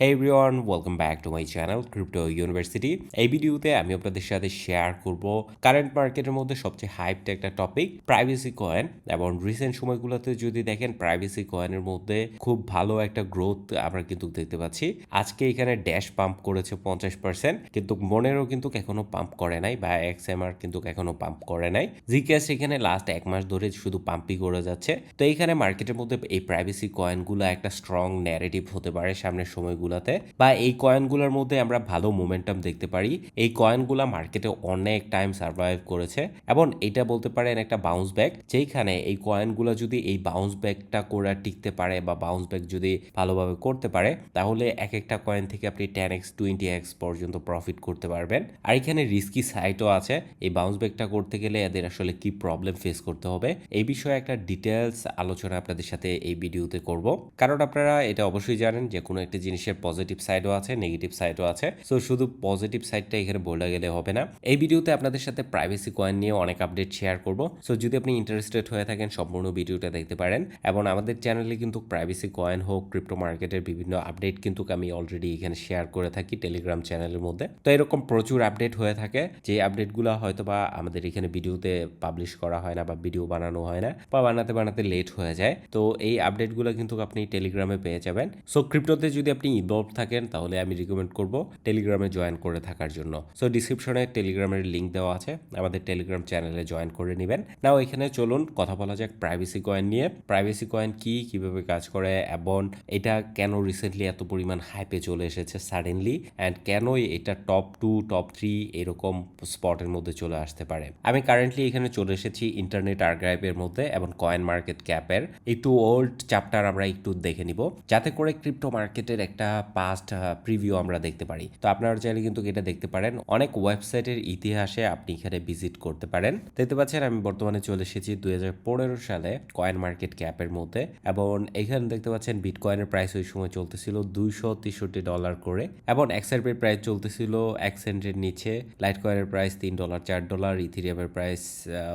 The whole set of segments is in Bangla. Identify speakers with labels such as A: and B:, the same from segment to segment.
A: Hey everyone welcome back to my channel crypto university এই ভিডিওতে আমি আপনাদের সাথে শেয়ার করব কারেন্ট মার্কেটের মধ্যে সবচেয়ে হাইপড একটা টপিক প্রাইভেসি কয়েন এবং রিসেন্ট সময়গুলোতে যদি দেখেন প্রাইভেসি কয়েনের মধ্যে খুব ভালো একটা গ্রোথ আমরা কিন্তু দেখতে পাচ্ছি। আজকে এখানে ড্যাশ পাম্প করেছে পঞ্চাশ পার্সেন্ট কিন্তু মনেরও কিন্তু এখনও পাম্প করে নাই বা এক্স কিন্তু এখনও পাম্প করে নাই। জিকেএস এখানে লাস্ট এক মাস ধরে শুধু পাম্পই করে যাচ্ছে। তো এইখানে মার্কেটের মধ্যে এই প্রাইভেসি কয়েনগুলো একটা স্ট্রং ন্যারেটিভ হতে পারে সামনের সময়গুলোতে বা এই কয়েনগুলোর মধ্যে আমরা ভালো মোমেন্টাম দেখতে পারি। এই কয়েনগুলো মার্কেটে অনেক টাইম সার্ভাইভ করেছে এবং এটা বলতে পারেন একটা বাউন্স ব্যাক যেইখানে এই কয়েনগুলো যদি এই বাউন্স ব্যাকটা করে টিকতে পারে বা বাউন্স ব্যাক যদি ভালোভাবে করতে পারে, তাহলে এক একটা কয়েন থেকে আপনি টেন এক্স টোয়েন্টি এক্স পর্যন্ত প্রফিট করতে পারবেন। আর এখানে রিস্কি সাইটও আছে। এই বাউন্স ব্যাকটা করতে গেলে এদের আসলে কি প্রবলেম ফেস করতে হবে, এই বিষয়ে একটা ডিটেলস আলোচনা আপনাদের সাথে এই ভিডিওতে করব। কারণ আপনারা এটা অবশ্যই জানেন যে কোনো একটা জিনিসের পজিটিভ সাইডও আছে নেগেটিভ সাইডও আছে। সো শুধু পজিটিভ সাইডটা এখানে বলে গেলে হবে না। এই ভিডিওতে আপনাদের সাথে প্রাইভেসি কয়েন নিয়ে অনেক আপডেট শেয়ার করব। সো যদি আপনি ইন্টারেস্টেড হয়ে থাকেন, সম্পূর্ণ ভিডিওটা দেখতে পারেন। এবং আমাদের চ্যানেলে কিন্তু প্রাইভেসি কয়েন হোক ক্রিপ্টো মার্কেটের বিভিন্ন আপডেট কিন্তু আমি অলরেডি এখানে শেয়ার করে থাকি টেলিগ্রাম চ্যানেলের মধ্যে। তো এরকম প্রচুর আপডেট হয়ে থাকে, যে আপডেটগুলো হয়তো বা আমাদের এখানে ভিডিওতে পাবলিশ করা হয় না বা ভিডিও বানানো হয় না বা বানাতে বানাতে লেট হয়ে যায়। তো এই আপডেটগুলো কিন্তু আপনি টেলিগ্রামে পেয়ে যাবেন। সো ক্রিপ্টোতে যদি আপনি ইনভলভ থাকেন, তাহলে আমি রিকমেন্ড করব টেলিগ্রামে জয়েন করে থাকার জন্য। সো ডিসক্রিপশনে টেলিগ্রামের লিঙ্ক দেওয়া আছে। আমাদের টেলিগ্রাম চ্যানেলে জয়েন করে নেবেন। নাও এখানে চলুন, কথা বলা যাক প্রাইভেসি কয়েন নিয়ে। প্রাইভেসি কয়েন কি, কীভাবে কাজ করে, এবং এটা কেন রিসেন্টলি এত পরিমাণ হাইপে চলে এসেছে সাডেনলি অ্যান্ড কেনই এটা টপ টু টপ থ্রি এরকম স্পটের মধ্যে চলে আসতে পারে? আমি কারেন্টলি এখানে চলে এসেছি ইন্টারনেট আর্কাইভের মধ্যে এবং কয়েন মার্কেট ক্যাপের একটু ওল্ড চ্যাপ্টার আমরা একটু দেখে নিব। যাতে করে ক্রিপ্টো মার্কেটের একটা পাস্ট প্রিভিউ আমরা দেখতে পারি। তো আপনারা চাইলে কিন্তু এটা দেখতে পারেন। অনেক ওয়েবসাইটের ইতিহাসে আপনি এখানে ভিজিট করতে পারেন। দেখতে পাচ্ছেন, আমি বর্তমানে চলে এসেছি দুই হাজার পনেরো সালে কয়েন মার্কেট ক্যাপের মধ্যে। এবং এখানে দেখতে পাচ্ছেন বিটকয়েনের প্রাইস ওই সময় চলতেছিল দুইশো তেষট্টি ডলার করে। এবং এক্সআরপির প্রাইস চলতেছিল এক সেন্টের নিচে। লাইট কয়েনের প্রাইস তিন ডলার চার ডলার ইথিরিয়ামের প্রাইস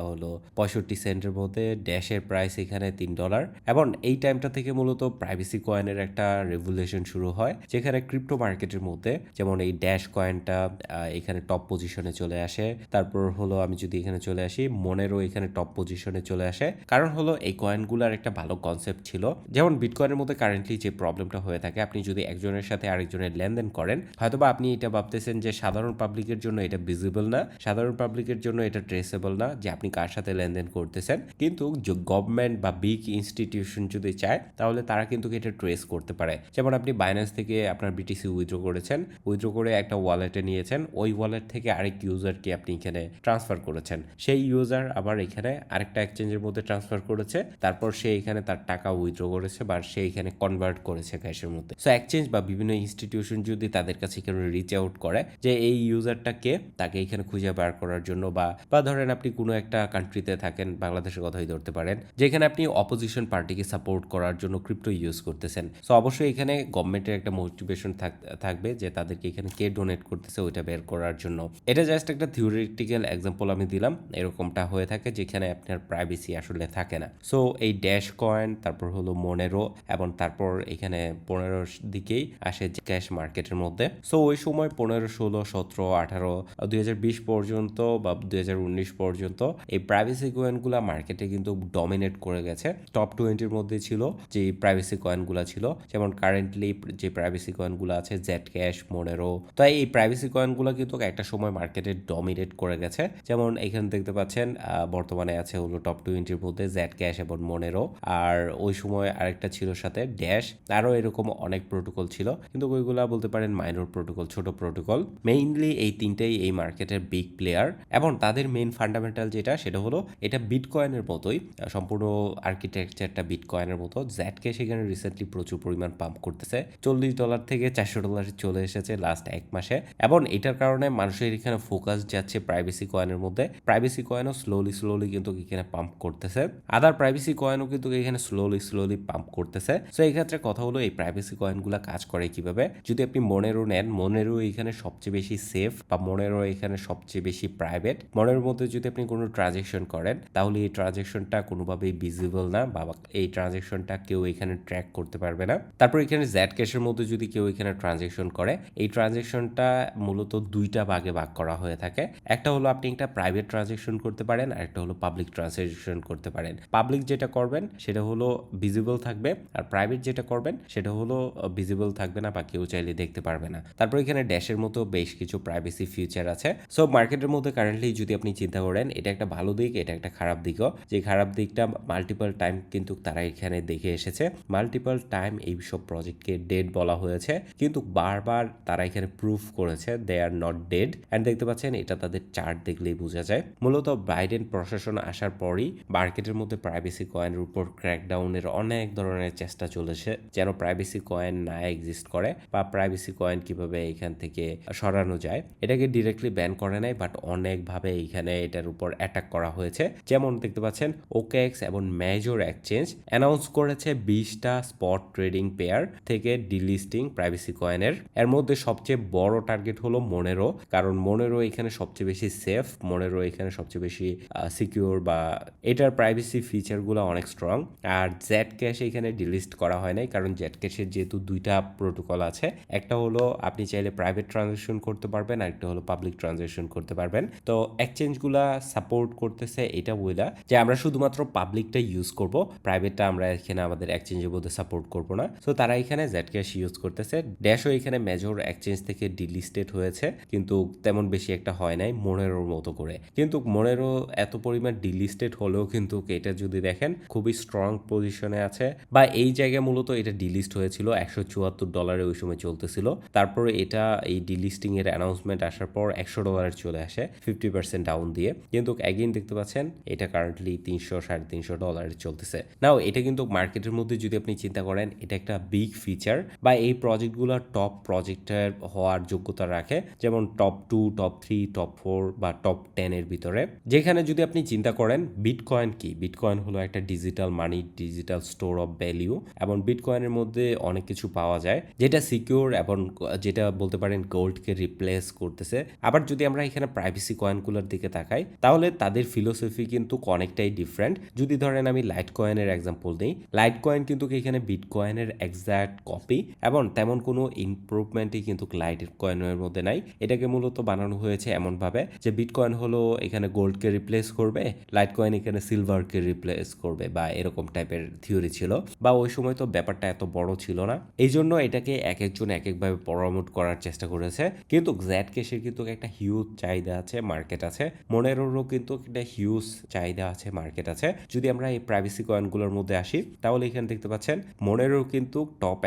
A: হলো পঁয়ষট্টি সেন্টের মধ্যে। ড্যাশের প্রাইস এখানে তিন ডলার এবং এই টাইমটা থেকে মূলত প্রাইভেসি কয়েনের একটা রেভুলেশন শুরু হয়। যেখানে ক্রিপ্টো মার্কেটের মধ্যে, যেমন এই ড্যাশ কয়েনটা এখানে টপ পজিশনে চলে আসে। তারপর হলো আমি যদি এখানে চলে আসি মনেরও এখানে টপ পজিশনে চলে আসে। কারণ হলো এই কয়েনগুলোর একটা ভালো কনসেপ্ট ছিল। যেমন বিটকয়েনের মধ্যে কারেন্টলি যে প্রবলেমটা হয়ে থাকে, আপনি যদি একজনের সাথে আরেকজনের লেনদেন করেন, হয়তোবা আপনি এটা ভাবতেছেন যে সাধারণ পাবলিকের জন্য এটা ভিজিবল না, সাধারণ পাবলিকের জন্য এটা ট্রেসেবল না, যে আপনি কার সাথে লেনদেন করতেছেন। কিন্তু গভর্নমেন্ট বা বিগ ইনস্টিটিউশন যদি চায়, তাহলে তারা কিন্তু এটা ট্রেস করতে পারে। যেমন আপনি বাইন্যান্স থেকে আপনার বিটিসি উইথড্র করেছেন উইথড্র করে একটা ওয়ালেটে নিয়েছেন, ওই ওয়ালেট থেকে আরেক ইউজারকে আপনি এখানে ট্রান্সফার করেছেন। সেই ইউজার আবার এখানে আরেকটা এক্সচেঞ্জের মধ্যে ট্রান্সফার করেছে, তারপর সে এখানে তার টাকা উইথড্র করেছে বা সে এখানে কনভার্ট করেছে ক্যাশের মধ্যে। সো এক্সচেঞ্জ বা বিভিন্ন ইনস্টিটিউশন যদি তাদের কাছে এখানে রিচ আউট করে যে এই ইউজারটাকে তাকে এখানে খুঁজে বার করার জন্য বা বা ধরেন আপনি কোনো একটা কান্ট্রিতে থাকেন, বাংলাদেশের কথাই ধরতে পারেন, যেখানে আপনি অপোজিশন পার্টিকে সাপোর্ট করার জন্য ক্রিপ্টো ইউজ করতেছেন। সো অবশ্যই এখানে গভর্নমেন্টের একটা মোটিভেশন থাকবে যে তাদেরকে এখানে কে ডোনেট করতেছে ওইটা বের করার জন্য। এটা জাস্ট একটা থিওরিটিক্যাল এক্সাম্পল আমি দিলাম। এরকমটা হয়ে থাকে যেখানে আপনার প্রাইভেসি আসলে থাকে না। সো এই ড্যাশ কয়েন তারপর হলো মনেরো এবং তারপর এখানে পনেরোর দিকেই আসে ক্যাশ মার্কেটের মধ্যে। সো ওই সময় পনেরো, ষোলো, সতেরো, আঠারো, দুই পর্যন্ত বা দুই হাজার উনিশ পর্যন্ত এই প্রাইভেসি কয়েনগুলা মার্কেটে কিন্তু ডমিনেট করে গেছে। টপ টোয়েন্টির মধ্যে ছিল যে প্রাইভেসি কয়েনগুলো ছিল। যেমন কারেন্টলি যে প্রাইভেসি কয়েনগুলো আছে জেড ক্যাশ মোনেরো তো এই প্রাইভেসি কয়েনগুলো কিন্তু একটা সময় মার্কেটে ডমিনেট করে গেছে। যেমন এখানে দেখতে পাচ্ছেন বর্তমানে আছে হলো টপ টোয়েন্টির মধ্যে জেড ক্যাশ এবং মোনেরো আর ওই সময় আরেকটা ছিল সাথে ড্যাশ আরও এরকম অনেক প্রোটোকল ছিল। কিন্তু ওইগুলা বলতে পারেন মাইনর প্রোটোকল ছোট প্রোটোকল মেইনলি এই তিনটেই এই মার্কেটের বিগ প্লেয়ার এবং তাদের মেইন ফান্ডামেন্টাল যেটা, সেটা হলো এটা বিটকয়েনের মতোই। সম্পূর্ণ আর্কিটেকচারটা বিটকয়েনের মতো। জ্যাটকে সেখানে রিসেন্টলি প্রচুর পরিমাণ পাম্প করতেছে। চল্লিশ ডলার থেকে চারশো ডলারে চলে এসেছে লাস্ট এক মাসে। এবং এটার কারণে মানুষের এখানে ফোকাস যাচ্ছে প্রাইভেসি কয়েনের মধ্যে। প্রাইভেসি কয়েনও স্লোলি স্লোলি কিন্তু এখানে পাম্প করতেছে। আদার প্রাইভেসি কয়েনও কিন্তু এখানে স্লোলি স্লোলি পাম্প করতেছে। সো এই ক্ষেত্রে কথা হলো, এই প্রাইভেসি কয়েনগুলো কাজ করে কীভাবে? যদি আপনি মনেরও নেন, মনেরও এখানে সবচেয়ে বেশি সেফ বা মনেরও এখানে সবচেয়ে বেশি প্রাইভেট মনের মধ্যে যদি আপনি কোনো ট্রানজেকশন করেন, তাহলে এই ট্রানজেকশনটা কোনোভাবেই ভিজিবল না বা এই ট্রানজেকশনটা কেউ এখানে ট্র্যাক করতে পারবে না। তারপর এখানে জ্যাট ক্যাশের মধ্যে মধ্যে যদি কেউ এখানে ট্রানজেকশন করে, এই ট্রানজেকশনটা মূলত দুইটা ভাগে ভাগ করা হয়ে থাকে। একটা হলো আপনি একটা প্রাইভেট ট্রানজেকশন করতে পারেন, আর একটা হলো পাবলিক ট্রানজেকশন করতে পারেন। পাবলিক যেটা করবেন, সেটা হলো ভিজিবল থাকবে, আর প্রাইভেট যেটা করবেন, সেটা হলো ভিজিবল থাকবে না বা কেউ চাইলে দেখতে পারবে না। তারপর এখানে ড্যাশের মতো বেশ কিছু প্রাইভেসি ফিউচার আছে। সো মার্কেটের মধ্যে কারেন্টলি যদি আপনি চিন্তা করেন, এটা একটা ভালো দিক, এটা একটা খারাপ দিকও। যে খারাপ দিকটা মাল্টিপল টাইম কিন্তু তারা এখানে দেখে এসেছে। মাল্টিপল টাইম এই সব প্রজেক্টকে ডেড বলা হয়েছে। কিন্তু বারবার তারা এখানে প্রুফ করেছে they are not dead and দেখতে পাচ্ছেন, এটা তাদের চার্ট দেখলেই বোঝা যায়। মূলত বাইডেন প্রশাসন আসার পরই মার্কেটের মধ্যে প্রাইভেসি কয়েনের উপর ক্র্যাকডাউনের অনেক ধরনের চেষ্টা চলেছে, যেন প্রাইভেসি কয়েন না এক্সিস্ট করে বা প্রাইভেসি কয়েন কীভাবে এখান থেকে সরানো যায়। এটাকে ডিরেক্টলি ব্যান করে নাই বাট অনেকভাবে এইখানে এটার উপর অ্যাটাক করা হয়েছে। যেমন দেখতে পাচ্ছেন ওকেএক্স এবং মেজর এক্সচেঞ্জ অ্যানাউন্স করেছে বিশটা স্পট ট্রেডিং পেয়ার থেকে ডিলিস্টিং প্রাইভেসি কয়েনের এর মধ্যে সবচেয়ে বড় টার্গেট হলো মনেরো কারণ মনেরো এখানে সবচেয়ে বেশি সেফ মনেরো এখানে সবচেয়ে বেশি সিকিউর বা এটার প্রাইভেসি ফিচারগুলো অনেক স্ট্রং আর জ্যাট ক্যাশ এখানে ডিলিস্ট করা হয় নাই, কারণ জেড ক্যাশের যেহেতু দুইটা প্রোটোকল আছে, একটা হলো আপনি চাইলে প্রাইভেট ট্রানজ্যাকশন করতে পারবেন আর একটা হলো পাবলিক ট্রানজ্যাকশন করতে পারবেন। তো এক্সচেঞ্জগুলা সাপোর্ট করতেছে এটা বইলা যে আমরা শুধুমাত্র পাবলিকটা ইউজ করব প্রাইভেটটা আমরা এখানে আমাদের এক্সচেঞ্জের মধ্যে সাপোর্ট করব না। সো তারা এখানে জেড ক্যাশ ইউজ করতেছে। ড্যাশও এখানে মেজর এক্সচেঞ্জ থেকে ডিলিস্টেড হয়েছে, কিন্তু তেমন বেশি একটা হয় নাই মনেরোর মতো করে। কিন্তু মনেরো এত পরিমাণ ডিলিস্টেড হলেও কিন্তু এটা যদি দেখেন, খুবই স্ট্রং পজিশনে আছে। বা এই জায়গায় মূলত এটা ডিলিস্ট হয়েছিল, একশো চুয়াত্তর ডলারে ওই সময় চলতেছিল। তারপরে এটা, এই ডিলিস্টিং এর অ্যানাউন্সমেন্ট আসার পর একশো ডলারে চলে আসে ফিফটি পার্সেন্ট ডাউন দিয়ে। কিন্তু অ্যাগেন দেখতে পাচ্ছেন, এটা কারেন্টলি তিনশো, সাড়ে তিনশো ডলারে চলতেছে। নাও এটা কিন্তু মার্কেটের মধ্যে যদি আপনি চিন্তা করেন, এটা একটা বিগ ফিচার বা এই প্রজেক্টগুলো টপ প্রজেক্টের হওয়ার যোগ্যতা রাখে, যেমন top two top three top four বা টপ টেনের ভিতরে। যেখানে যদি আপনি চিন্তা করেন বিটকয়েন কি? বিটকয়েন হলো একটা digital money digital store of value এবং বিটকয়েনের মধ্যে অনেক কিছু পাওয়া যায়, যেটা সিকিউর এবং যেটা বলতে পারেন গোল্ডকে রিপ্লেস করতেছে। আবার যদি আমরা এখানে প্রাইভেসি কয়েনগুলোর দিকে তাকাই, তাহলে তাদের ফিলোসফি কিন্তু অনেকটাই ডিফারেন্ট যদি ধরেন আমি লাইট কয়েনের এক্সাম্পল দিই লাইট কয়েন কিন্তু এখানে বিটকয়েনের এক্সাক্ট কপি এবং তেমন কোনো ইমপ্রুভমেন্টই কিন্তু লাইট কয়েনের মধ্যে নাই। এটাকে মূলত বানানো হয়েছে এমনভাবে যে বিটকয়েন হলো এখানে গোল্ডকে রিপ্লেস করবে লাইট কয়েন এখানে সিলভারকে রিপ্লেস করবে বা এরকম টাইপের থিওরি ছিল। বা ওই সময় তো ব্যাপারটা এত বড় ছিল না। এই জন্য এটাকে এক একজন এক একভাবে প্রমোট করার চেষ্টা করেছে। কিন্তু জ্যাড কেসের কিন্তু একটা হিউজ চাহিদা আছে মার্কেট আছে। মনেরোরও কিন্তু একটা হিউজ চাহিদা আছে মার্কেট আছে। যদি আমরা এই প্রাইভেসি কয়েনগুলোর মধ্যে আসি, তাহলে এখানে দেখতে পাচ্ছেন মনেরও কিন্তু টপ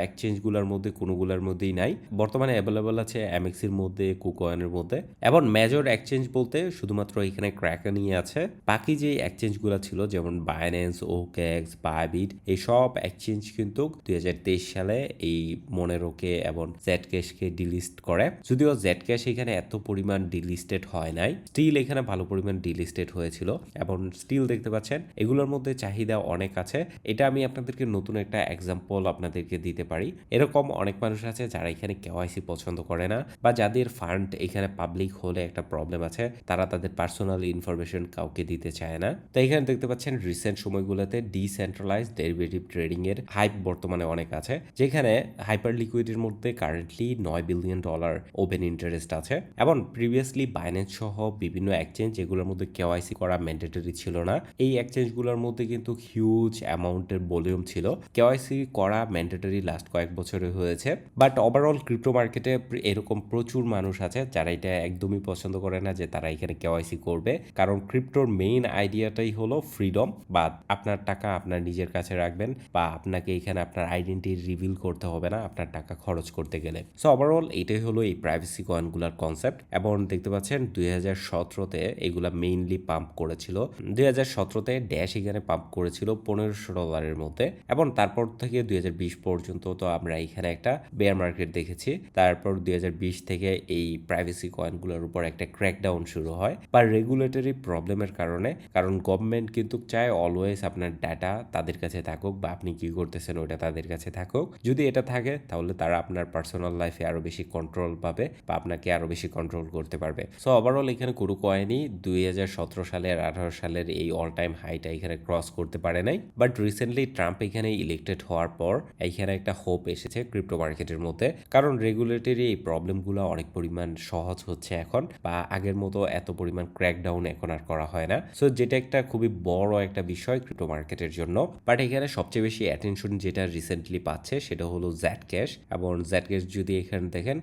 A: এক্সচেঞ্জগুলোর মধ্যে কোনোগুলোর মধ্যেই নাই। বর্তমানে অ্যাভেলেবল আছে এমএক্সির মধ্যে কুকয়েনের মধ্যে। এবং মেজর এক্সচেঞ্জ বলতে শুধুমাত্র এখানে ক্র্যাকা নিয়ে আছে। বাকি যে এক্সচেঞ্জগুলো ছিল, যেমন বাইন্যান্স ওকেক্স বাইবিট এই সব এক্সচেঞ্জ কিন্তু দুই সালে এই মনেরোকে এবং জেড ক্যাশকে ডিলিস্ট করে। যদিও জেড ক্যাশ এখানে এত পরিমাণ ডিলিস্টেড হয় নাই। স্টিল এখানে ভালো পরিমাণ ডিলিস্টেড হয়েছিল। এবং স্টিল দেখতে পাচ্ছেন, এগুলোর মধ্যে চাহিদা অনেক আছে। এটা আমি আপনাদেরকে নতুন একটা এক্সাম্পল আপনাদেরকে দিতে পারি। এরকম অনেক মানুষ আছে যারা এখানে কেওয়াইসি পছন্দ করে না বা যাদের ফান্ড এখানে পাবলিক হলে একটা প্রবলেম আছে, তারা তাদের পার্সোনাল ইনফরমেশন কাউকে দিতে চায় না। তো এখানে দেখতে পাচ্ছেন রিসেন্ট সময়গুলোতে ডিসেন্ট্রালাইজ ডেরিভেটিভ ট্রেডিং এর হাইপ বর্তমানে অনেক আছে, যেখানে হাইপার লিকুইডের মধ্যে কারেন্টলি নয় বিলিয়ন ডলার ওপেন ইন্টারেস্ট আছে। এবং প্রিভিয়াসলি বাইন্যান্স সহ বিভিন্ন এক্সচেঞ্জ যেগুলোর মধ্যে কেওয়াইসি করা ম্যান্ডেটরি ছিল না, এই এক্সচেঞ্জগুলোর মধ্যে কিন্তু হিউজ অ্যামাউন্টের ভলিউম ছিল। কেওয়াইসি করা ম্যান্ডেটরি লাস্ট কয়েক বছরে হয়েছে। বাট ওভারঅল ক্রিপ্টো মার্কেটে এরকম প্রচুর মানুষ আছে যারা এটা একদমই পছন্দ করে না যে তারা এখানে কেওয়াইসি করবে। কারণ ক্রিপ্টোর মেইন আইডিয়াটাই হলো ফ্রিডম বা আপনার টাকা আপনার নিজের কাছে রাখবেন বা আপনাকে এখানে আপনার আইডেন্টি রিভিল করতে হবে না আপনার টাকা খরচ করতে গেলে। সো ওভারঅল এটাই হলো এই প্রাইভেসি কয়েনগুলোর কনসেপ্ট এবং দেখতে পাচ্ছেন দুই হাজার সতেরোতে এগুলা মেইনলি পাম্প করেছিল। দুই হাজার সতেরোতে ড্যাশ এখানে পাম্প করেছিল পনেরোশো ডলারের মধ্যে। এবং তারপর থেকে দুই হাজার বিশ পর্যন্ত তো আমরা এখানে একটা বেয়ার মার্কেট দেখেছি। তারপর দুই হাজার বিশ থেকে এই প্রাইভেসি কয়েনগুলোর উপর একটা ক্র্যাকডাউন শুরু হয় বা রেগুলেটরি প্রবলেমের কারণে। কারণ গভর্নমেন্ট কিন্তু চায় অলওয়েজ আপনার ডাটা তাদের কাছে থাকুক বা আপনি কি করতেছেন ওটা তাদের কাছে থাকুক। যদি এটা থাকে, তাহলে তারা আপনার পার্সোনাল লাইফে আরও বেশি কন্ট্রোল পাবে বা আপনাকে আরও বেশি কন্ট্রোল করতে পারবে। সো ওভারঅল এখানে কোনো কয়েনই দুই হাজার সতেরো সালের, আঠারো সালের এই অল টাইম হাইটা এখানে ক্রস করতে পারে নাই। বাট রিসেন্টলি ট্রাম্প এখানে ইলেক্টেড হওয়ার পর এখানে একটা হোপ এসে এসেছে ক্রিপ্টো মার্কেটের মধ্যে। কারণ রেগুলেটরি এই প্রবলেমগুলো অনেক পরিমাণ সহজ হচ্ছে এখন বা আগের মতো এত পরিমাণ ক্র্যাকডাউন এখন আর করা হয় না। সো যেটা একটা খুবই বড় একটা বিষয় ক্রিপ্টো মার্কেটের জন্য। বাট এখানে সবচেয়ে বেশি অ্যাটেনশন যেটা রিসেন্টলি পাচ্ছে সেটা হলো জ্যাট ক্যাশ এবং জ্যাট ক্যাশ যদি এখানে দেখেন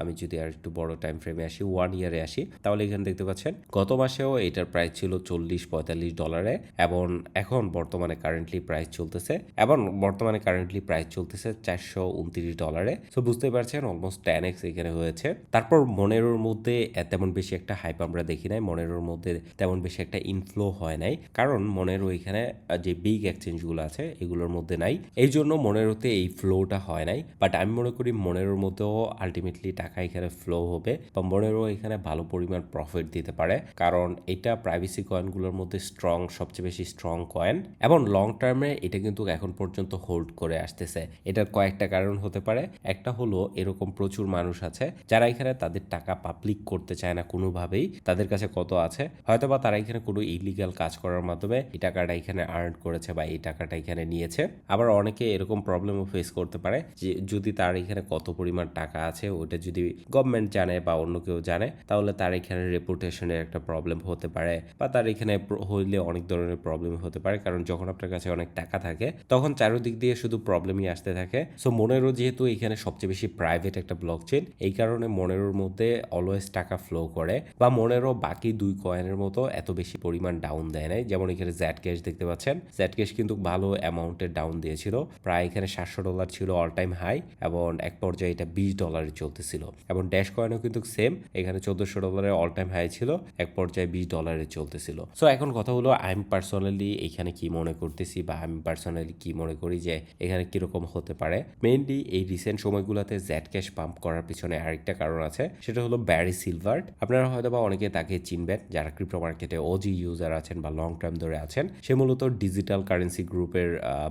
A: আমি যদি আর একটু বড় টাইম ফ্রেমে আসি ওয়ান ইয়ারে আসি, তাহলে এখানে দেখতে পাচ্ছেন, গত মাসেও এটার প্রাইস ছিল চল্লিশ পঁয়তাল্লিশ ডলারে এবং এখন বর্তমানে কারেন্টলি প্রাইস চলতেছে। এবং বর্তমানে কারেন্টলি প্রাইস চলতেছে চারশো উনত্রিশ ডলারে। সো বুঝতে পারছেন অলমোস্ট টেন এক্স এখানে হয়েছে। তারপর মনেরোর মধ্যে তেমন বেশি একটা হাইপ আমরা দেখি নাই। মনেরোর মধ্যে তেমন বেশি একটা ইনফ্লো হয় নাই। কারণ মনেরো এখানে যে বিগ এক্সচেঞ্জগুলো আছে, এগুলোর মধ্যে নাই। এই জন্য মনেরোতে এই ফ্লোটা হয় নাই। বাট আমি মনে করি মনেরোর মধ্যেও আলটিমেটলি টাকা এখানে ফ্লো হবে। বা মনেরো এখানে ভালো পরিমাণ প্রফিট দিতে পারে। কারণ এটা প্রাইভেসি কয়েনগুলোর মধ্যে স্ট্রং সবচেয়ে বেশি স্ট্রং কয়েন এবং লং টার্মে এটা কিন্তু এখন পর্যন্ত হোল্ড করে আসতেছে। এটার কয়েকটা কারণ হতে পারে। একটা হলো, এরকম প্রচুর মানুষ আছে, যারা এখানে তাদের টাকা পাবলিক করতে চায় না কোনোভাবেই। তাদের কাছে কত আছে? হয়তো বা তারা এখানে কোনো ইলিগাল কাজ করার মাধ্যমে এই টাকাটা এখানে আর্ন করেছে বা এই টাকাটা এখানে নিয়েছে। আবার অনেকে এরকম প্রবলেমও ফেস করতে পারে যে, যদি তার এখানে কত পরিমাণ টাকা আছে, ওটা যদি গভর্নমেন্ট জানে বা অন্য কেউ জানে, তাহলে তার এখানে রেপুটেশনের একটা প্রবলেম হতে পারে বা তার এখানে হইলে অনেক ধরনের প্রবলেম হতে পারে। কারণ যখন আপনার কাছে অনেক টাকা থাকে, তখন চারিদিক দিয়ে শুধু প্রবলেমই আসতে থাকে। সো মনেরো যেহেতু এখানে সবচেয়ে বেশি প্রাইভেট একটা ব্লক চেন এই কারণে মনেরোর মধ্যে অলওয়েজ টাকা ফ্লো করে বা মনেরো বাকি দুই কয়েনের মতো এত বেশি পরিমাণ ডাউন দেয় নাই। যেমন এখানে জ্যাট ক্যাশ দেখতে পাচ্ছেন। জ্যাট ক্যাশ কিন্তু ভালো অ্যামাউন্টের ডাউন দিয়েছিল। প্রায় এখানে সাতশো ডলার ছিল অল টাইম হাই এবং এক পর্যায়ে এটা বিশ ডলারে চলতেছিল। এবং ড্যাশ কয়েনও কিন্তু সেম এখানে চোদ্দশো ডলারের অল টাইম হাই ছিল, এক পর্যায়ে বিশ ডলারে চলতেছিল। সো এখন কথা হলো আমি পার্সোনালি এখানে কি মনে করতেছি বা আমি পার্সোনালি কি মনে করি যে এখানে কীরকম হতে পারে? মেইনলি এই রিসেন্ট সময়গুলোতে জ্যাট ক্যাশ পাম্প করার পিছনে আরেকটা কারণ আছে, সেটা হলো ব্যারি সিলভার্ড আপনারা হয়তো বা অনেকে তাকে চিনবেন, যারা ক্রিপ্টো মার্কেটে ওজি ইউজার আছেন বা লং টার্ম ধরে আছেন। সে মূলত ডিজিটাল কারেন্সি গ্রুপের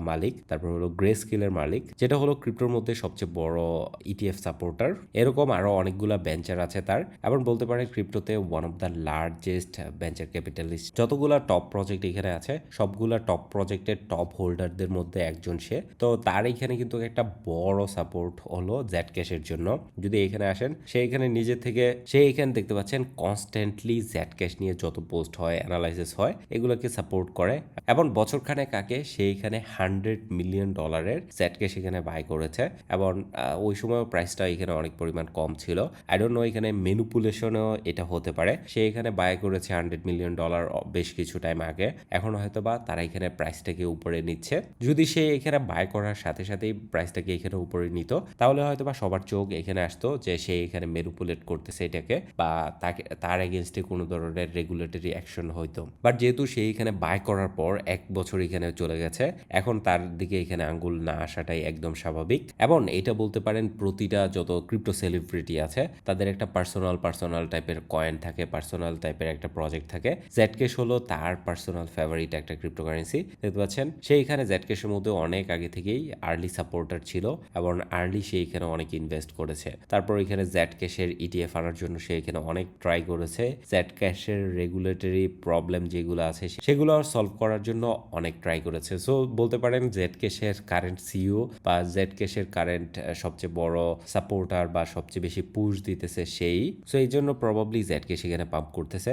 A: মালিক, তারপর হলো গ্রে স্কিলের মালিক, যেটা হলো ক্রিপ্টোর মধ্যে সবচেয়ে বড় E ইটিএফ সাপোর্টার এরকম আরও অনেকগুলা বেঞ্চার আছে তার। এবং বলতে পারেন ক্রিপ্টোতে one of the largest venture capitalist যতগুলা টপ প্রজেক্ট এখানে আছে, সবগুলা টপ প্রজেক্টের টপ হোল্ডারদের মধ্যে একজন সে। তো তার এখানে কিন্তু একটা বড় সাপোর্ট হলো জ্যাট ক্যাশের জন্য। যদি এখানে আসেন, সে এখানে নিজে থেকে, সে এখানে দেখতে পাচ্ছেন কনস্ট্যান্টলি জ্যাট ক্যাশ নিয়ে যত পোস্ট হয় অ্যানালাইসিস হয়, এগুলোকে সাপোর্ট করে। এবং বছরখানেক আগে সে এখানে হান্ড্রেড মিলিয়ন ডলারের জ্যাট ক্যাশ এখানে বাই করেছে। এবং ওই সময় প্রাইসটা এখানে অনেক পরিমাণ কম ছিল। আই ডোন্ট নো এখানে মেনুপুলেশনও এটা হতে পারে। সে এখানে বাই করেছে হান্ড্রেড মিলিয়ন ডলার বেশ কিছু টাইম আগে। এখন হয়তো বা তারা এখানে প্রাইসটাকে উপরে নিচ্ছে। যদি সে এখানে বাই করার সাথে সাথেই প্রাইসটাকে এখানে উপরে নিত। তাহলে হয়তো বা সবার চোখ এখানে আসতো যে সে এখানে মেরুপুলেট করতেছে এটাকে বা তাকে, তার এগেনস্টে কোনো ধরনের রেগুলেটরি অ্যাকশন হইতো বাট যেহেতু সে এখানে বাই করার পর এক বছর এখানে চলে গেছে, এখন তার দিকে এখানে আঙ্গুল না আসাটাই একদম স্বাভাবিক। এবং এটা বলতে পারেন প্রতিটা যত ক্রিপ্টো সেলিব্রিটি আছে, তাদের একটা পার্সোনাল পার্সোনাল টাইপের কয়েন থাকে পার্সোনাল টাইপের একটা প্রজেক্ট থাকে। জেডকেশ হলো তার পার্সোনাল ফেভারিট একটা ক্রিপ্টোকারেন্সি দেখতে পাচ্ছেন? সে এখানে জেডকেশের মধ্যে অনেক আগে থেকেই আর্লি সাপোর্টার ছিল। এবং আর্লি সে এখানে অনেক ইনভেস্ট করেছে। তারপর এখানে জেড ক্যাশের ইটিএফ আনার জন্য সে এখানে অনেক ট্রাই করেছে। জেড ক্যাশের রেগুলেটরি প্রবলেম যেগুলো আছে সেগুলো সলভ করার জন্য অনেক ট্রাই করেছে। সো বলতে পারেন জেড ক্যাশের কারেন্ট সিইও বা জেড ক্যাশের কারেন্ট সবচেয়ে বড় সাপোর্টার বা সবচেয়ে বেশি পুশ দিতেছে সেই। সো এই জন্য প্রবাবলি জেড ক্যাশ এখানে পাম্প করতেছে।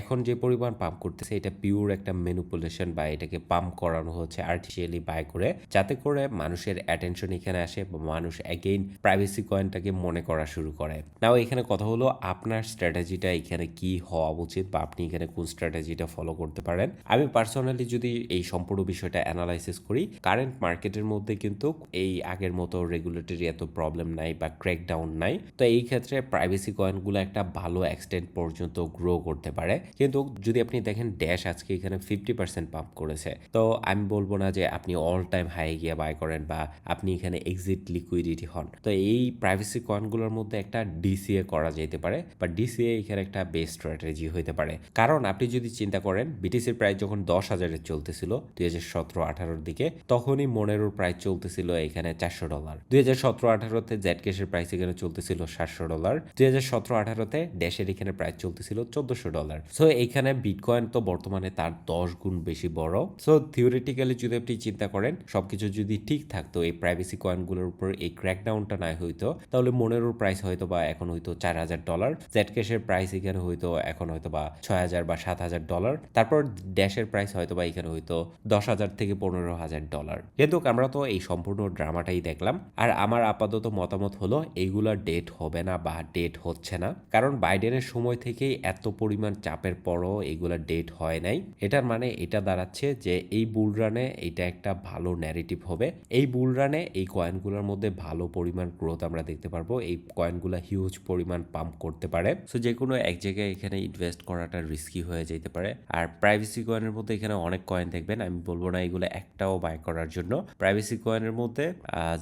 A: এখন যে পরিমাণ পাম্প করতেছে, এটা পিওর একটা মেনুপুলেশন বা এটাকে পাম্প করানো হচ্ছে আর্টিফিশিয়ালি বাই করে। যাতে করে মানুষের অ্যাটেনশন এখানে আসে মানুষ অ্যাগেইন প্রাইভেসি কয়েনটাকে মনে করা শুরু করে। নাও এখানে কথা হলো, আপনার স্ট্র্যাটেজিটা এখানে কি হওয়া উচিত, বা আপনি এখানে কোন স্ট্র্যাটেজিটা ফলো করতে পারেন? আমি পার্সোনালি যদি এই সম্পূর্ণ বিষয়টা অ্যানালাইসিস করি কারেন্ট মার্কেটের মধ্যে কিন্তু এই আগের মতো রেগুলেটরি এত প্রবলেম নাই, বা ক্র্যাক ডাউন নাই। তো এই ক্ষেত্রে প্রাইভেসি কয়েনগুলো একটা ভালো এক্সটেন্ট পর্যন্ত গ্রো করতে পারে। কিন্তু যদি আপনি দেখেন ড্যাশ আজকে এখানে ফিফটি পার্সেন্ট পাম্প করেছে। তো আমি বলব না যে আপনি অল টাইম হাই গিয়ে বাই করেন, বা আপনি এখানে এক্সিট লিকুইডিটি হন তো এই প্রাইভেসি কয়েনগুলোর মধ্যে একটা ডিসিএ করা যেতে পারে বা ডিসিএ এখানে একটা বেস্ট স্ট্র্যাটেজি হইতে পারে। কারণ আপনি যদি চিন্তা করেন বিটিসির প্রাইস যখন দশ হাজারে চলতেছিল দুই হাজার সতেরো আঠারোর দিকে, তখনই মনেরোর প্রাইস চলতেছিল এখানে চারশো ডলার দুই হাজার সতেরো আঠারোতে জেড ক্যাশের প্রাইস এখানে চলতেছিল সাতশো ডলার দুই হাজার সতেরো আঠারোতে ড্যাশের এখানে প্রাইস চলতেছিল চোদ্দশো ডলার সো এখানে বিটকয়েন তো বর্তমানে তার দশ গুণ বেশি বড়। সো থিওরিটিক্যালি যদি আপনি চিন্তা করেন, সবকিছু যদি ঠিক থাকতো, এই প্রাইভেসি কয়েন কয়েনগুলোর উপর এই ক্র্যাকডাউনটা না হইতো তাহলে মনেরোর প্রাইস হয়তো বা এখন হয়তো চার হাজার ডলার জেড ক্যাশের প্রাইস এখানে হয়তো এখন হয়তো বা ছয় হাজার বা সাত হাজার ডলার তারপর ড্যাশের প্রাইস হয়তো বা এখানে হয়তো দশ হাজার থেকে পনেরো হাজার ডলার কিন্তু আমরা তো এই সম্পূর্ণ ড্রামাটাই দেখলাম, আর আমার আপাতত মতামত হলো এইগুলা ডেট হবে না বা ডেট হচ্ছে না, কারণ বাইডেনের সময় থেকেই এত পরিমাণ চাপের পরও এগুলা ডেট হয় নাই। এটার মানে এটা দাঁড়াচ্ছে যে এই বুল রানে এটা একটা ভালো ন্যারেটিভ হবে। এই বুল রানে এই কয়েনগুলোর মধ্যে ভালো পরিমাণ গ্রোথ আমরা দেখতে পারব। এই কয়েনগুলো হিউজ পরিমাণ পাম্প করতে পারে। সো যে কোনো এক জায়গায় এখানে ইনভেস্ট করাটা রিস্কি হয়ে যেতে পারে। আর প্রাইভেসি কয়েনের মধ্যে এখানে অনেক কয়েন দেখবেন, আমি বলব না এগুলো একটাও বাই করার জন্য। প্রাইভেসি কয়েনের মধ্যে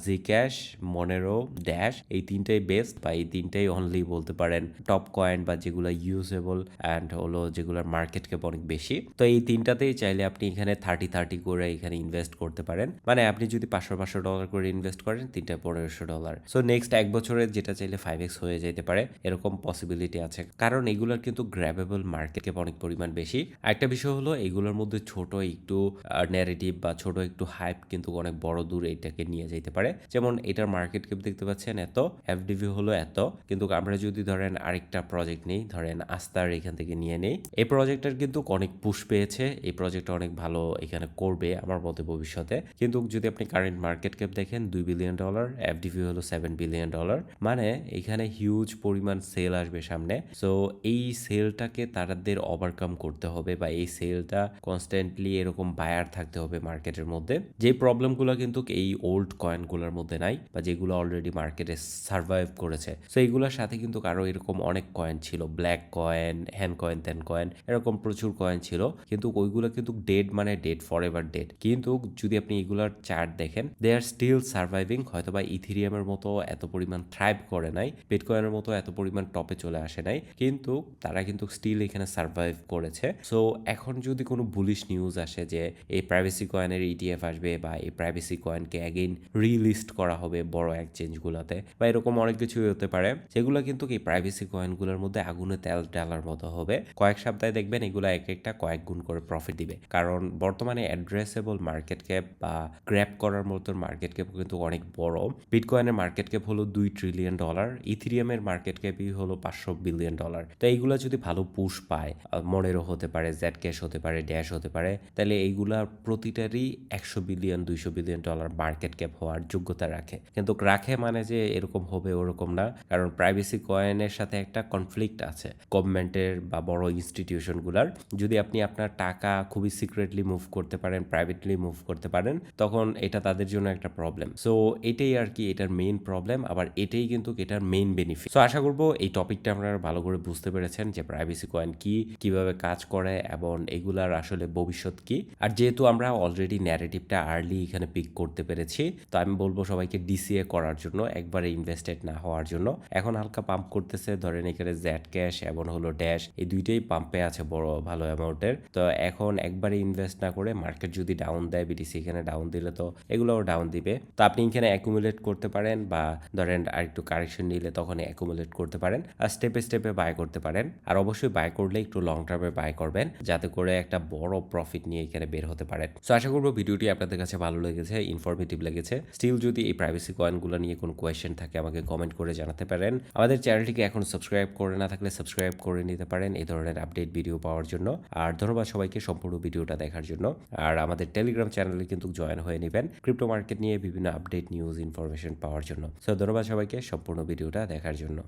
A: জি ক্যাশ মনেরো ড্যাশ এই তিনটাই বেস্ট বা এই তিনটাই অনলি বলতে পারেন টপ কয়েন বা যেগুলো ইউজেবল অ্যান্ড হলো যেগুলোর মার্কেট ক্যাপ অনেক বেশি। তো এই তিনটাতেই চাইলে আপনি এখানে থার্টি থার্টি করে এখানে ইনভেস্ট করতে পারেন। মানে আপনি যদি পাঁচশো পাঁচশো ডলার করে ইনভেস্ট করেন তিনটা পনেরোশো ডলার। সো নেক্সট এক বছরে যেটা চাইলে ফাইভ এক্স হয়ে যেতে পারে, এরকম পসিবিলিটি আছে। কারণ এগুলোর কিন্তু গ্র্যাবেবল মার্কেট অনেক পরিমাণ বেশি। একটা বিষয় হলো, এগুলোর মধ্যে ছোট একটু ন্যারেটিভ বা ছোট একটু হাইপ কিন্তু অনেক বড় দূর এটাকে নিয়ে যেতে পারে। যেমন এটার মার্কেট ক্যাপ দেখতে পাচ্ছেন এত এফডিভি হলো এত। কিন্তু আমরা যদি ধরেন আরেকটা প্রজেক্ট নেই, ধরেন আস্তার এখান থেকে নিয়ে নেই। এই প্রজেক্টটার কিন্তু অনেক পুশ পেয়েছে, এই প্রজেক্টটা অনেক ভালো এখানে করবে আমার মতে ভবিষ্যতে। কিন্তু যদি আপনি কারেন্ট মার্কেট ক্যাপ দেখেন, দুই বিলিয়ন ডলার এফডিভি হলো সেভেন বিলিয়ন ডলার মানে এখানে হিউজ পরিমাণ সেল আসবে সামনে। সো এই সেলটাকে তাদের ওভারকাম করতে হবে বা এই সেলটা কনস্ট্যান্টলি এরকম বায়ার থাকতে হবে মার্কেটের মধ্যে। যে প্রবলেমগুলো কিন্তু এই ওল্ড কয়েনগুলোর মধ্যে নাই বা যেগুলো অলরেডি মার্কেটে সার্ভাইভ করেছে। সো এইগুলোর সাথে কিন্তু আরও এরকম অনেক কয়েন ছিল। ব্ল্যাক কয়েন হ্যান্ড কয়েন ত্যান কয়েন এরকম প্রচুর কয়েন ছিল। কিন্তু ওইগুলো কিন্তু ডেড মানে ডেড ফর এভার ডেড কিন্তু যদি আপনি এগুলার চার্ট দেখেন দে আর স্টিল সার্ভাইভিং হয়তো বা ইথিরিয়ামের মতো এত পরিমাণ থ্রাইভ করে নাই বিটকয়েনের মতো এত পরিমাণ টপে চলে আসে নাই, কিন্তু তারা কিন্তু স্টিল এখানে সার্ভাইভ করেছে। সো এখন যদি কোনো বুলিশ নিউজ আসে যে এই প্রাইভেসি কয়েনের ইটিএফ আসবে বা এই প্রাইভেসি কয়েনকে অ্যাগেইন রিলিস্ট করা হবে বড় এক্সচেঞ্জগুলোতে বা এরকম অনেক কিছুই হতে পারে, সেগুলো কিন্তু এই প্রাইভেসি কয়েনগুলোর মধ্যে আগুনে তেল ডালার মতো হবে। কয়েক সপ্তাহে দেখবেন এগুলো এক একটা কয়েক গুণ করে প্রফিট দিবে। কারণ বর্তমানে অ্যাড্রেসেবল মার্কেট ক্যাপ বা গ্র্যাপ করার মতো মার্কেট ক্যাপ কিন্তু অনেক বড়। বিটকয়েনের মার্কেট ক্যাপ হলো দুই ট্রিলিয়ন ডলার ইথিরিয়ামের মার্কেট ক্যাপই হলো পাঁচশো বিলিয়ন ডলার তো এইগুলো যদি ভালো পুশ পায় মনেরও হতে পারে জেড ক্যাশ হতে পারে ড্যাশ হতে পারে, তাহলে এইগুলা প্রতিটারই একশো বিলিয়ন দুইশো বিলিয়ন ডলার মার্কেট ক্যাপ হওয়ার যোগ্যতা রাখে। কিন্তু রাখে মানে যে এরকম হবে ওরকম না, কারণ প্রাইভেসি কয়েনের সাথে একটা কনফ্লিক্ট আছে গভর্নমেন্টের বা বড় ইনস্টিটিউশনগুলার যদি আপনি আপনার টাকা খুবই সিক্রেটলি মুভ করতে পারেন প্রাইভেটলি মুভ করতে পারেন, তখন এটা তাদের জন্য একটা প্রবলেম সো এটাই আর কি এটার মেইন প্রবলেম আবার এটাই কিন্তু এটার মেইন বেনিফিট সো আশা করব এই টপিকটা আপনারা ভালো করে বুঝতে পেরেছেন যে প্রাইভেসি কয়েন কি, কীভাবে কাজ করে এবং এগুলার আসলে ভবিষ্যৎ কি। আর যেহেতু আমরা অলরেডি ন্যারেটিভটা আর্লি এখানে পিক করতে পেরেছি, তো আমি বলব সবাইকে ডিসিএ করার জন্য, একবারে ইনভেস্টেড না হওয়ার জন্য। এখন হালকা পাম্প করতেছে, ধরেন এখানে জ্যাট ক্যাশ এবং হলো ড্যাশ এই দুইটাই পাম্পে আছে বড় ভালো অ্যামাউন্টের তো এখন একবারে ইনভেস্ট না করে মার্কেট যদি ডাউন দেয় বিটিসি এখানে ডাউন দিলে তো এগুলোও ডাউন দিবে। তো আপনি এখানে অ্যাকুমুলেট করতে পারেন বা ধরেন আর একটু কারেকশন নিলে তখন অ্যাকুমুলেট করতে পারেন, আর স্টেপে স্টেপে বাই করতে পারেন। আর অবশ্যই বাই করলে একটু লং টার্মে বাই করবেন, যাতে করে একটা বড় প্রফিট নিয়ে এখানে বের হতে পারেন। সো আশা করব ভিডিওটি আপনাদের কাছে ভালো লেগেছে ইনফরমেটিভ লেগেছে। স্টিল যদি এই প্রাইভেসি কয়েনগুলো নিয়ে কোনো কোয়েশ্চেন থাকে, আমাকে কমেন্ট করে জানাতে পারেন। আমাদের চ্যানেলটিকে এখন সাবস্ক্রাইব করে না থাকলে সাবস্ক্রাইব করে নিতে পারেন এই ধরনের আপডেট ভিডিও পাওয়ার জন্য। আর ধন্যবাদ সবাইকে সম্পূর্ণ ভিডিওটা দেখার জন্য। আর আমাদের টেলিগ্রাম চ্যানেলে কিন্তু জয়েন হয়ে নেবেন। ক্রিপ্টো মার্কেট নিয়ে বিভিন্ন আপডেট নিউজ ইনফরমেশন পাওয়ার জন্য। সো ধন্যবাদ সবাইকে সম্পূর্ণ ভিডিওটা দেখার জন্য।